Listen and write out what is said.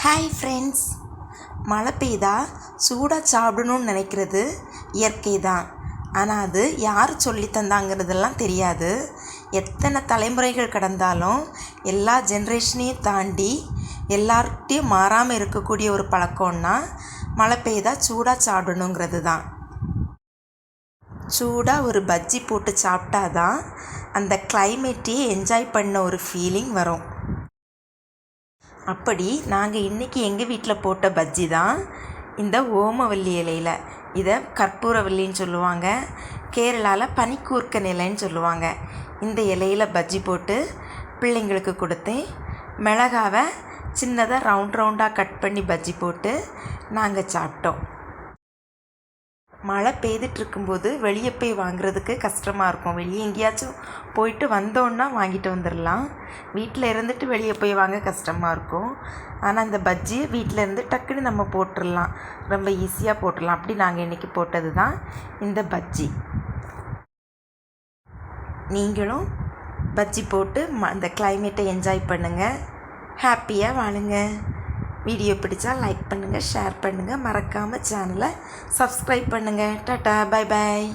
Hi friends மழை பெய்தா சூடாக சாப்பிடணும்னு நினைக்கிறது இயற்கை தான். ஆனால் அது யார் சொல்லி தந்தாங்கிறதெல்லாம் தெரியாது. எத்தனை தலைமுறைகள் கடந்தாலும் எல்லா ஜென்ரேஷனையும் தாண்டி எல்லார்கிட்டையும் மாறாமல் இருக்கக்கூடிய ஒரு பழக்கம்னா மழை பெய்தா சூடாக சாப்பிடணுங்கிறது தான். சூடாக ஒரு பஜ்ஜி போட்டு சாப்பிட்டா தான் அந்த கிளைமேட்டையே என்ஜாய் பண்ண ஒரு ஃபீலிங் வரும். அப்படி நாங்கள் இன்றைக்கி எங்கள் வீட்டில் போட்ட பஜ்ஜி தான் இந்த ஓமவல்லி இலையில். இதை கற்பூரவல்லின்னு சொல்லுவாங்க கேரளாவில் பனிக்கூர்க்க இலைன்னு சொல்லுவாங்க. இந்த இலையில் பஜ்ஜி போட்டு பிள்ளைங்களுக்கு கொடுத்தேன். மிளகாவை சின்னதாக ரவுண்ட் ரவுண்டாக கட் பண்ணி பஜ்ஜி போட்டு நாங்கள் சாப்பிட்டோம். மழை பெய்துட்டு இருக்கும்போது வெளியே போய் வாங்குறதுக்கு கஷ்டமாக இருக்கும். வெளியே எங்கேயாச்சும் போயிட்டு வந்தோன்னா வாங்கிட்டு வந்துடலாம் வீட்டில் இருந்துட்டு வெளியே போய் வாங்க கஷ்டமாக இருக்கும். ஆனால் இந்த பஜ்ஜி வீட்டில் இருந்து டக்குன்னு நம்ம போட்டுடலாம் ரொம்ப ஈஸியாக போட்டுடலாம் அப்படி நாங்கள் இன்றைக்கி போட்டது தான் இந்த பஜ்ஜி. நீங்களும் பஜ்ஜி போட்டு ம இந்த கிளைமேட்டை என்ஜாய் பண்ணுங்கள் ஹாப்பியாக வாழுங்க. வீடியோ பிடிச்சா லைக் பண்ணுங்கள் ஷேர் பண்ணுங்கள் மறக்காமல் சேனலை சப்ஸ்கிரைப் பண்ணுங்கள் டாட்டா பை பாய்